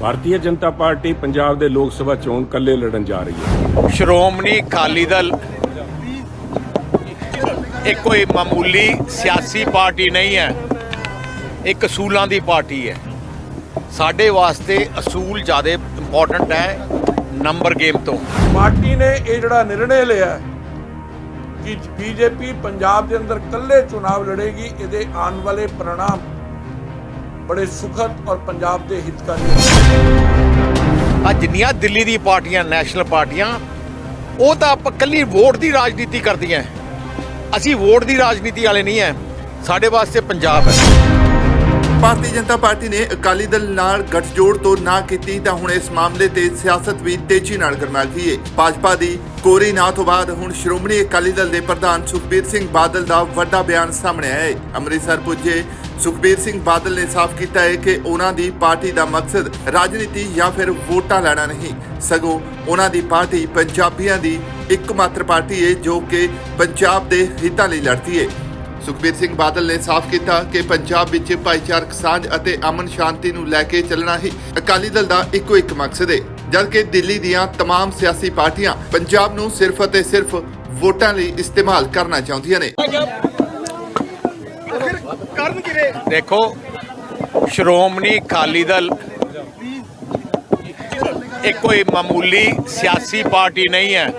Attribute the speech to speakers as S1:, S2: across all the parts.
S1: Bharatiya Janata party Punjab ਦੇ ਲੋਕ ਸਭਾ ਚੋਣ ਕੱਲੇ ਲੜਨ ਜਾ ਰਹੀ ਹੈ।
S2: ਸ਼੍ਰੋਮਣੀ ਅਕਾਲੀ ਦਲ ਇਹ ਕੋਈ ਮਾਮੂਲੀ ਸਿਆਸੀ ਪਾਰਟੀ ਨਹੀਂ ਹੈ ਇੱਕ ਅਸੂਲਾਂ ਦੀ ਪਾਰਟੀ ਹੈ। ਸਾਡੇ ਵਾਸਤੇ ਅਸੂਲ ਜ਼ਿਆਦਾ ਇੰਪੋਰਟੈਂਟ ਹੈ ਨੰਬਰ ਗੇਮ ਤੋਂ।
S3: ਪਾਰਟੀ ਨੇ ਇਹ ਜਿਹੜਾ ਨਿਰਣੇ ਲਿਆ ਕਿ ਬੀਜੇਪੀ ਪੰਜਾਬ ਦੇ ਅੰਦਰ ਇਕੱਲੇ ਚੋਣ ਲੜੇਗੀ ਇਹਦੇ ਆਉਣ ਵਾਲੇ ਪ੍ਰਣਾਮ ਬੜੇ ਸੁਖਦ ਔਰ ਪੰਜਾਬ ਦੇ ਹਿਤਕਾਰੀ
S2: ਆ ਜਿੰਨੀਆਂ ਦਿੱਲੀ ਦੀ ਪਾਰਟੀਆਂ ਨੈਸ਼ਨਲ ਪਾਰਟੀਆਂ ਉਹ ਤਾਂ ਆਪਾਂ ਕੱਲੀ ਵੋਟ ਦੀ ਰਾਜਨੀਤੀ ਕਰਦੀਆਂ ਅਸੀਂ ਵੋਟ ਦੀ ਰਾਜਨੀਤੀ ਵਾਲੇ ਨਹੀਂ ਹੈ ਸਾਡੇ ਵਾਸਤੇ ਪੰਜਾਬ ਹੈ
S4: ਭਾਰਤੀ ਜਨਤਾ ਪਾਰਟੀ ਨੇ ਅਕਾਲੀ ਦਲ ਨਾਲ ਗੱਠਜੋੜ ਤੋਂ ਨਾ ਕੀਤੀ ਤਾਂ ਹੁਣ ਇਸ ਮਾਮਲੇ ਤੇ ਸਿਆਸਤ ਵੀ ਤੇਜ਼ੀ ਨਾਲ ਗਰਮਾ ਗਈ ਹੈ ਭਾਜਪਾ ਦੀ ਕੋਰੀ ਨਾ ਤੋਂ ਬਾਅਦ ਹੁਣ ਸ਼੍ਰੋਮਣੀ ਅਕਾਲੀ ਦਲ ਦੇ ਪ੍ਰਧਾਨ ਸੁਖਬੀਰ ਸਿੰਘ ਬਾਦਲ ਦਾ ਵੱਡਾ ਬਿਆਨ ਸਾਹਮਣੇ ਆਇਆ ਹੈ ਅੰਮ੍ਰਿਤਸਰ ਪੁੱਜੇ ਸੁਖਬੀਰ ਸਿੰਘ ਬਾਦਲ ਨੇ ਸਾਫ਼ ਕੀਤਾ ਹੈ ਕਿ ਉਹਨਾਂ ਦੀ ਪਾਰਟੀ ਦਾ ਮਕਸਦ ਰਾਜਨੀਤੀ ਜਾਂ ਫਿਰ ਵੋਟਾਂ ਲੈਣਾ ਨਹੀਂ ਸਗੋਂ ਉਹਨਾਂ ਦੀ ਪਾਰਟੀ ਪੰਜਾਬੀਆਂ ਦੀ ਇੱਕਮਾਤਰ ਪਾਰਟੀ ਹੈ ਜੋ ਕਿ ਪੰਜਾਬ ਦੇ ਹਿੱਤਾਂ ਲਈ ਲੜਦੀ ਹੈ ਸੁਖਬੀਰ ਸਿੰਘ ਬਾਦਲ ਨੇ ਸਾਫ਼ ਕੀਤਾ ਕਿ ਪੰਜਾਬ ਵਿੱਚ ਭਾਈਚਾਰਕ ਸਾਂਝ ਅਤੇ ਅਮਨ ਸ਼ਾਂਤੀ ਨੂੰ ਲੈ ਕੇ ਚੱਲਣਾ ਹੀ ਅਕਾਲੀ ਦਲ ਦਾ ਇੱਕੋ ਇੱਕ ਮਕਸਦ ਹੈ ਜਦਕਿ ਦਿੱਲੀ ਦੀਆਂ तमाम ਸਿਆਸੀ ਪਾਰਟੀਆਂ ਪੰਜਾਬ ਨੂੰ ਸਿਰਫ ਅਤੇ ਸਿਰਫ ਵੋਟਾਂ ਲਈ ਇਸਤੇਮਾਲ ਕਰਨਾ ਚਾਹੁੰਦੀਆਂ ਨੇ
S2: ਦੇਖੋ, ਸ਼੍ਰੋਮਣੀ ਅਕਾਲੀ ਦਲ ਇਹ ਕੋਈ ਮਾਮੂਲੀ ਸਿਆਸੀ ਪਾਰਟੀ ਨਹੀਂ ਹੈ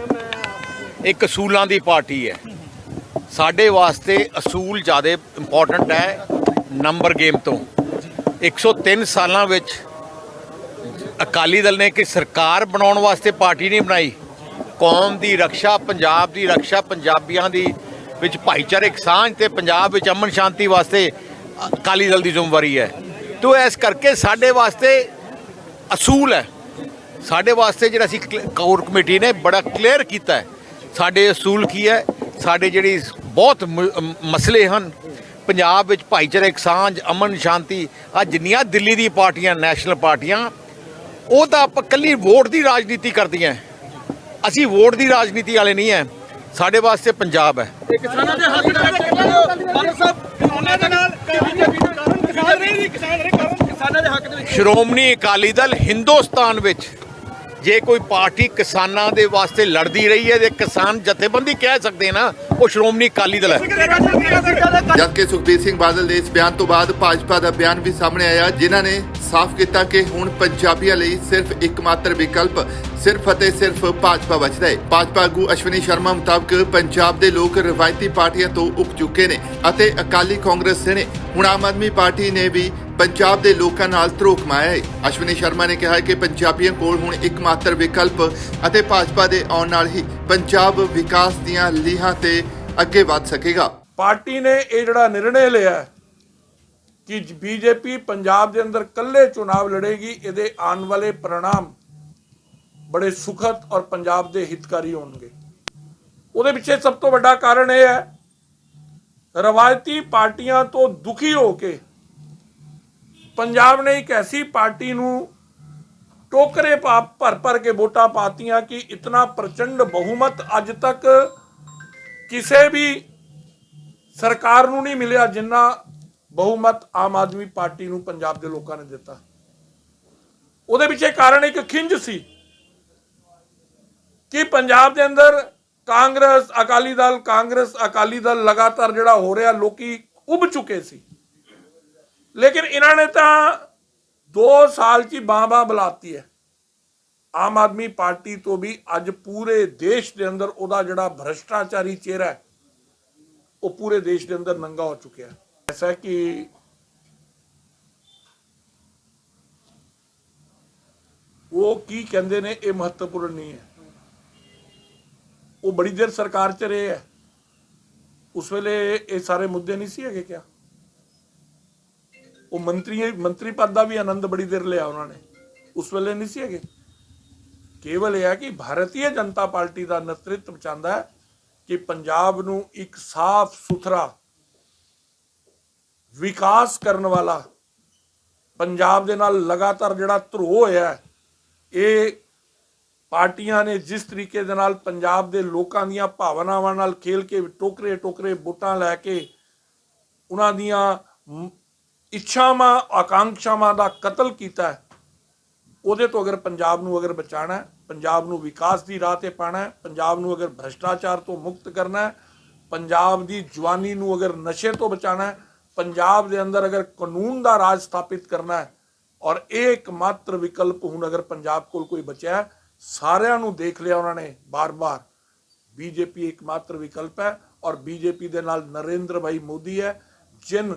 S2: ਇੱਕ ਅਸੂਲਾਂ ਦੀ ਪਾਰਟੀ ਹੈ। ਸਾਡੇ ਵਾਸਤੇ ਅਸੂਲ ਜ਼ਿਆਦਾ ਇੰਪੋਰਟੈਂਟ ਹੈ ਨੰਬਰ ਗੇਮ ਤੋਂ। 103 ਸਾਲਾਂ ਵਿੱਚ ਅਕਾਲੀ ਦਲ ਨੇ ਕਿ ਸਰਕਾਰ ਬਣਾਉਣ ਵਾਸਤੇ ਪਾਰਟੀ ਨਹੀਂ ਬਣਾਈ। ਕੌਮ ਦੀ ਰੱਖਿਆ ਪੰਜਾਬ ਦੀ ਰੱਖਿਆ ਪੰਜਾਬੀਆਂ ਦੀ ਵਿੱਚ ਭਾਈਚਾਰਕ ਸਾਂਝ ਤੇ ਪੰਜਾਬ ਵਿੱਚ ਅਮਨ ਸ਼ਾਂਤੀ ਵਾਸਤੇ ਅਕਾਲੀ ਦਲ ਦੀ ਜ਼ਿੰਮੇਵਾਰੀ ਹੈ। ਤੋ ਇਸ ਕਰਕੇ ਸਾਡੇ ਵਾਸਤੇ ਅਸੂਲ ਹੈ। ਸਾਡੇ ਵਾਸਤੇ ਜਿਹੜਾ ਅਸੀਂ ਕੋਰ ਕਮੇਟੀ ਨੇ ਬੜਾ ਕਲੀਅਰ ਕੀਤਾ ਹੈ। ਸਾਡੇ ਅਸੂਲ ਕੀ ਹੈ? ਸਾਡੇ ਜਿਹੜੀ ਬਹੁਤ ਮ- ਮਸਲੇ ਹਨ। ਪੰਜਾਬ ਵਿੱਚ ਭਾਈਚਾਰਕ ਸਾਂਝ, ਅਮਨ ਸ਼ਾਂਤੀ ਆ ਜਿੰਨੀਆਂ ਦਿੱਲੀ ਦੀ ਪਾਰਟੀਆਂ, ਨੈਸ਼ਨਲ ਪਾਰਟੀਆਂ, ਉਹ ਤਾਂ ਆਪਾਂ ਕੱਲੀ ਵੋਟ ਦੀ ਰਾਜਨੀਤੀ ਕਰਦੀਆਂ। ਅਸੀਂ ਵੋਟ ਦੀ ਰਾਜਨੀਤੀ ਵਾਲੇ ਨਹੀਂ ਹੈ। ਸਾਡੇ ਵਾਸਤੇ ਪੰਜਾਬ ਹੈ।
S5: ਕਿਸਾਨਾਂ ਦੇ ਹੱਕ ਦੇ ਵਿੱਚ ਬਾਦਲ ਸਾਹਿਬ ਕਿਸਾਨਾਂ ਦੇ ਨਾਲ ਬੀਜੇਪੀ ਦੇ ਕਾਰਨ ਕਿਸਾਨ ਰਹੇ ਨਹੀਂ ਕਿਸਾਨ ਰਹੇ ਕਾਰਨ ਕਿਸਾਨਾਂ ਦੇ ਹੱਕ ਦੇ ਵਿੱਚ
S2: ਸ਼੍ਰੋਮਣੀ ਅਕਾਲੀ ਦਲ ਹਿੰਦੁਸਤਾਨ ਵਿੱਚ ਜੇ ਕੋਈ ਪਾਰਟੀ ਕਿਸਾਨਾਂ ਦੇ ਵਾਸਤੇ ਲੜਦੀ ਰਹੀ ਹੈ ਤੇ ਕਿਸਾਨ ਜਥੇਬੰਦੀ ਕਹਿ ਸਕਦੇ ਨਾ ਉਹ ਸ਼੍ਰੋਮਣੀ ਅਕਾਲੀ ਦਲ ਹੈ।
S4: ਜਦਕਿ ਸੁਖਬੀਰ ਸਿੰਘ ਬਾਦਲ ਦੇ ਇਸ ਬਿਆਨ ਤੋਂ ਬਾਅਦ ਭਾਜਪਾ ਦਾ ਬਿਆਨ ਵੀ ਸਾਹਮਣੇ ਆਇਆ ਜਿਨ੍ਹਾਂ ਨੇ ਸਾਫ਼ ਕੀਤਾ ਕਿ ਹੁਣ ਪੰਜਾਬੀਆਂ ਲਈ ਸਿਰਫ ਇੱਕਮਾਤਰ ਵਿਕਲਪ ਸਿਰਫ ਅਤੇ ਸਿਰਫ ਭਾਜਪਾ ਬਚਦਾ ਹੈ। ਭਾਜਪਾ ਆਗੂ ਅਸ਼ਵਨੀ ਸ਼ਰਮਾ ਮੁਤਾਬਕ ਪੰਜਾਬ ਦੇ ਲੋਕ ਰਵਾਇਤੀ ਪਾਰਟੀਆਂ ਤੋਂ ਉੱਕ ਚੁੱਕੇ ਨੇ ਅਤੇ ਅਕਾਲੀ ਕਾਂਗਰਸ ਨੇ। ਹੁਣ ਆਮ ਆਦਮੀ ਪਾਰਟੀ ਨੇ ਵੀ ਪੰਜਾਬ ਦੇ ਲੋਕਾਂ ਨਾਲ ਧਰੋਕ ਮਾਇਆ ਹੈ। ਅਸ਼ਵਨੀ ਸ਼ਰਮਾ ਨੇ ਕਿਹਾ ਕਿ ਪੰਜਾਬੀਆਂ ਕੋਲ ਹੁਣ ਇੱਕਮਾਤਰ ਵਿਕਲਪ ਅਤੇ ਭਾਜਪਾ ਦੇ ਆਉਣ ਨਾਲ ਹੀ ਪੰਜਾਬ ਵਿਕਾਸ ਦੀਆਂ ਲੀਹਾਂ ਤੇ ਅੱਗੇ ਵਧ ਸਕੇਗਾ।
S3: ਪਾਰਟੀ ਨੇ ਇਹ ਜਿਹੜਾ ਨਿਰਣੇ ਲਿਆ ਕਿ ਬੀਜੇਪੀ ਪੰਜਾਬ ਦੇ ਅੰਦਰ ਇਕੱਲੇ ਚੋਣਾਂ ਲੜੇਗੀ, ਇਹਦੇ ਆਉਣ ਵਾਲੇ ਪ੍ਰਣਾਮ ਬੜੇ ਸੁਖਤ ਔਰ ਪੰਜਾਬ ਦੇ ਹਿਤਕਾਰੀ ਹੋਣਗੇ। ਉਹਦੇ ਪਿੱਛੇ ਸਭ ਤੋਂ ਵੱਡਾ ਕਾਰਨ ਇਹ ਹੈ, ਰਵਾਇਤੀ ਪਾਰਟੀਆਂ ਤੋਂ ਦੁਖੀ ਹੋ ਕੇ ਪੰਜਾਬ ਨੇ ਇੱਕ ਐਸੀ ਪਾਰਟੀ ਨੂੰ ਟੋਕਰੇ ਪਾ ਭਰ ਭਰ ਕੇ ਵੋਟਾਂ ਪਾਤੀਆਂ ਕਿ ਇਤਨਾ ਪ੍ਰਚੰਡ ਬਹੁਮਤ ਅੱਜ ਤੱਕ ਕਿਸੇ ਵੀ ਸਰਕਾਰ ਨੂੰ ਨਹੀਂ ਮਿਲਿਆ, ਜਿੰਨਾ ਬਹੁਮਤ ਆਮ ਆਦਮੀ ਪਾਰਟੀ ਨੂੰ ਪੰਜਾਬ ਦੇ ਲੋਕਾਂ ਨੇ ਦਿੱਤਾ। ਉਹਦੇ ਪਿੱਛੇ ਕਾਰਨ ਇੱਕ ਖਿੰਜ ਸੀ ਕਿ ਪੰਜਾਬ ਦੇ ਅੰਦਰ ਕਾਂਗਰਸ, ਅਕਾਲੀ ਦਲ, ਕਾਂਗਰਸ, ਅਕਾਲੀ ਦਲ ਲਗਾਤਾਰ ਜਿਹੜਾ ਹੋ ਰਿਹਾ, ਲੋਕੀ ਉੱਭ ਚੁੱਕੇ ਸੀ। ਲੇਕਿਨ ਇਹਨਾਂ ਨੇ ਤਾਂ 2 ਸਾਲ ਚ ਬਾਂਬਾ ਬੁਲਾਤੀ ਹੈ। ਆਮ ਆਦਮੀ ਪਾਰਟੀ ਤੋਂ ਵੀ ਅੱਜ ਪੂਰੇ ਦੇਸ਼ ਦੇ ਅੰਦਰ ਉਹਦਾ ਜਿਹੜਾ ਭ੍ਰਸ਼ਟਾਚਾਰੀ ਚਿਹਰਾ ਉਹ ਪੂਰੇ ਦੇਸ਼ ਦੇ ਅੰਦਰ ਨੰਗਾ ਹੋ ਚੁੱਕਿਆ ਹੈ। ਐਸਾ ਹੈ ਉਹ ਕੀ ਕਹਿੰਦੇ ਨੇ ਇਹ ਮਹੱਤਵਪੂਰਨ ਨਹੀਂ ਹੈ ਉਹ ਬੜੀ ਦੇਰ ਸਰਕਾਰ 'ਚ ਰਹੇ ਹੈ ਉਸ ਵੇਲੇ ਇਹ ਸਾਰੇ ਮੁੱਦੇ ਨਹੀਂ ਸੀ ਹੈਗੇ ਕਿਆ ਉਹ ਮੰਤਰੀ ਮੰਤਰੀ ਪਦ ਦਾ ਵੀ ਆਨੰਦ ਬੜੀ ਦੇਰ ਲਿਆ ਉਹਨਾਂ ਨੇ ਉਸ ਵੇਲੇ ਨਹੀਂ ਸੀ ਹੈਗੇ ਕੇਵਲ ਇਹ ਹੈ ਕਿ ਭਾਰਤੀ ਜਨਤਾ ਪਾਰਟੀ ਦਾ ਨੇਤਰਤਵ ਚਾਹੁੰਦਾ ਹੈ ਕਿ ਪੰਜਾਬ ਨੂੰ ਇੱਕ ਸਾਫ਼ ਸੁਥਰਾ ਵਿਕਾਸ ਕਰਨ ਵਾਲਾ ਪੰਜਾਬ ਦੇ ਨਾਲ ਲਗਾਤਾਰ ਜਿਹੜਾ ਧਰੋ ਹੋਇਆ ਇਹ ਪਾਰਟੀਆਂ ਨੇ ਜਿਸ ਤਰੀਕੇ ਦੇ ਨਾਲ ਪੰਜਾਬ ਦੇ ਲੋਕਾਂ ਦੀਆਂ ਭਾਵਨਾਵਾਂ ਨਾਲ ਖੇਲ ਕੇ ਟੋਕਰੇ ਟੋਕਰੇ ਵੋਟਾਂ ਲੈ ਕੇ ਉਹਨਾਂ ਦੀਆਂ ਇੱਛਾਵਾਂ ਆਕਾਂਖਸ਼ਾਵਾਂ ਦਾ ਕਤਲ ਕੀਤਾ ਉਹਦੇ ਤੋਂ ਅਗਰ ਪੰਜਾਬ ਨੂੰ ਅਗਰ ਬਚਾਣਾ ਪੰਜਾਬ ਨੂੰ ਵਿਕਾਸ ਦੀ ਰਾਹ ਤੇ ਪਾਣਾ ਪੰਜਾਬ ਨੂੰ ਅਗਰ ਭ੍ਰਸ਼ਟਾਚਾਰ ਤੋਂ ਮੁਕਤ ਕਰਨਾ ਪੰਜਾਬ ਦੀ ਜਵਾਨੀ ਨੂੰ ਅਗਰ ਨਸ਼ੇ ਤੋਂ ਬਚਾਣਾ ਪੰਜਾਬ ਦੇ ਅੰਦਰ ਅਗਰ ਕਾਨੂੰਨ ਦਾ ਰਾਜ ਸਥਾਪਿਤ ਕਰਨਾ ਹੈ ਔਰ ਇਹ ਇੱਕਮਾਤਰ ਵਿਕਲਪ ਹੁਣ ਅਗਰ ਪੰਜਾਬ ਕੋਲ ਕੋਈ ਬਚਿਆ ਸਾਰਿਆਂ ਨੂੰ ਦੇਖ ਲਿਆ ਉਹਨਾਂ ਨੇ ਬਾਰ-ਬਾਰ। ਬੀਜੇਪੀ ਇੱਕਮਾਤਰ ਵਿਕਲਪ ਹੈ ਔਰ ਬੀਜੇਪੀ ਦੇ ਨਾਲ ਨਰਿੰਦਰ ਭਾਈ ਮੋਦੀ ਹੈ, ਜਿਨ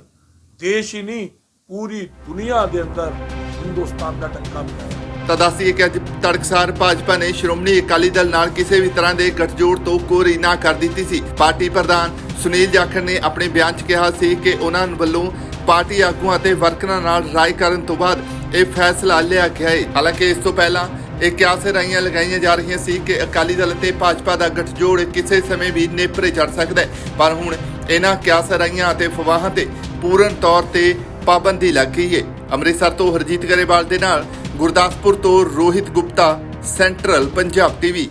S3: ਦੇਸ਼ ਹੀ ਨਹੀਂ, ਪੂਰੀ ਦੁਨੀਆ ਦੇ ਅੰਦਰ ਹਿੰਦੁਸਤਾਨ ਦਾ ਟੰਕਾ ਮਿਲਾਇਆ
S4: ਤਾਂ ਦੱਸੀਏ ਕਿ ਅੱਜ ਤੜਕਸਾਰ ਭਾਜਪਾ ਨੇ ਸ਼੍ਰੋਮਣੀ ਅਕਾਲੀ ਦਲ ਨਾਲ ਕਿਸੇ ਵੀ ਤਰ੍ਹਾਂ ਦੇ ਗੱਠਜੋੜ ਤੋਂ ਕੋਰੀ ਨਾ ਕਰ ਦਿੱਤੀ ਸੀ। ਪਾਰਟੀ ਪ੍ਰਧਾਨ ਸੁਨੀਲ ਜਾਖੜ ਨੇ ਆਪਣੇ ਬਿਆਨ 'ਚ ਕਿਹਾ ਸੀ ਕਿ ਉਹਨਾਂ ਵੱਲੋਂ ਪਾਰਟੀ ਆਗੂਆਂ ਅਤੇ ਵਰਕਰਾਂ ਨਾਲ ਰਾਏ ਕਰਨ ਤੋਂ ਬਾਅਦ ਇਹ ਫੈਸਲਾ ਲਿਆ ਗਿਆ ਹੈ। ਹਾਲਾਂਕਿ ਇਸ ਤੋਂ ਪਹਿਲਾਂ ਇਹ ਕਿਆਸੇ ਰਾਈਆਂ ਲਗਾਈਆਂ ਜਾ ਰਹੀਆਂ ਸੀ ਕਿ ਅਕਾਲੀ ਦਲ ਅਤੇ ਭਾਜਪਾ ਦਾ ਗਠਜੋੜ ਕਿਸੇ ਸਮੇਂ ਵੀ ਨੇਪਰੇ ਚੜ ਸਕਦਾ ਹੈ। ਪਰ ਹੁਣ ਇਹਨਾਂ ਕਿਆਸ ਰਾਈਆਂ ਅਤੇ ਫਵਾਹਾਂ ਤੇ ਪੂਰਨ ਤੌਰ ਤੇ ਪਾਬੰਦੀ ਲੱਗ ਗਈ ਹੈ। ਅੰਮ੍ਰਿਤਸਰ ਤੋਂ ਹਰਜੀਤ ਗਰੇਵਾਲ ਦੇ ਨਾਲ ਗੁਰਦਾਸਪੁਰ ਤੋਂ ਰੋਹਿਤ ਗੁਪਤਾ, ਸੈਂਟਰਲ ਪੰਜਾਬ ਟੀਵੀ।